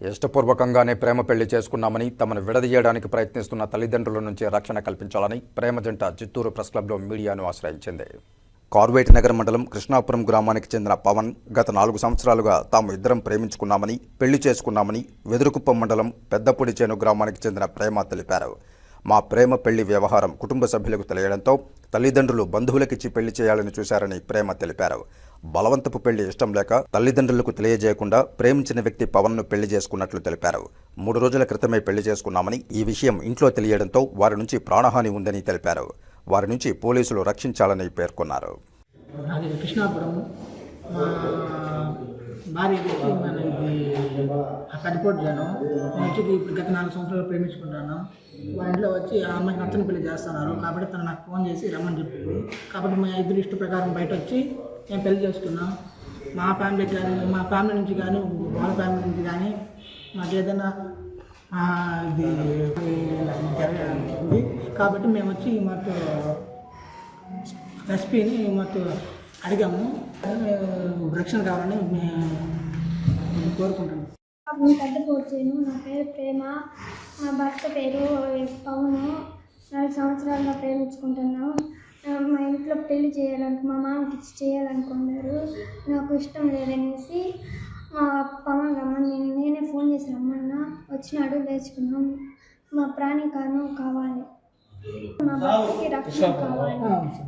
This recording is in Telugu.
ఇష్టపూర్వకంగానే ప్రేమ పెళ్ళి చేసుకున్నామని తమను విడదీయడానికి ప్రయత్నిస్తున్న తల్లిదండ్రుల నుంచి రక్షణ కల్పించాలని ప్రేమ జంట చిత్తూరు ప్రెస్ క్లబ్లో మీడియాను ఆశ్రయించింది. కార్వేటి నగర్ మండలం కృష్ణాపురం గ్రామానికి చెందిన పవన్ గత నాలుగు సంవత్సరాలుగా తాము ఇద్దరం ప్రేమించుకున్నామని పెళ్ళి చేసుకున్నామని వెదురుకుప్పం మండలం పెద్దపూడి చేను గ్రామానికి చెందిన ప్రేమ తెలిపారు. మా ప్రేమ పెళ్ళి వ్యవహారం కుటుంబ సభ్యులకు తెలియడంతో తల్లిదండ్రులు బంధువులకిచ్చి పెళ్ళి చేయాలని చూశారని ప్రేమ తెలిపారు. బలవంతపు పెళ్ళి ఇష్టం లేక తల్లిదండ్రులకు తెలియజేయకుండా ప్రేమించిన వ్యక్తి పవన్ను పెళ్ళి చేసుకున్నట్లు తెలిపారు. మూడు రోజుల క్రితమే పెళ్ళి చేసుకున్నామని ఈ విషయం ఇంట్లో తెలియడంతో వారి నుంచి ప్రాణహాని ఉందని తెలిపారు. వారి నుంచి పోలీసులు రక్షించాలని పేర్కొన్నారు. మా భార్య వచ్చి మన ఇది వచ్చి గత నాలుగు సంవత్సరాలు ప్రేమించుకుంటాను వాళ్ళ ఇంట్లో వచ్చి ఆ అమ్మాయికి నచ్చని పెళ్ళి చేస్తున్నారు. కాబట్టి తను నాకు ఫోన్ చేసి రమ్మని చెప్పింది. కాబట్టి మా ఇద్దరు ఇష్ట ప్రకారం బయట వచ్చి నేను పెళ్ళి చేసుకున్నాం. మా ఫ్యామిలీ కానీ మా ఫ్యామిలీ నుంచి కానీ వాళ్ళ ఫ్యామిలీ నుంచి కానీ మాకు ఏదైనా ఇది జరగఉంది కాబట్టి మేము వచ్చి మాకు ఎస్పీని మాకు అడిగాము. మేము రక్షణ కావాలని మేము కోరుకుంటున్నాం. నేను పెద్ద పోర్చేను నా పేరు ప్రేమ. నా భర్త పేరు పవను. నాలుగు సంవత్సరాలుగా పేరు ఆ, మా ఇంట్లో పెళ్ళి చేయాలను మా మామకి ఇచ్చి చేయాలనుకున్నారు. నాకు ఇష్టం లేదనేసి మా పవన్ రమ్మని నేను నేనే ఫోన్ చేసి రమ్మన్నా వచ్చినాడు లేచుకున్నాం. మా ప్రాణికారం కావాలి. మా భర్తకి రక్షణ కావాలి.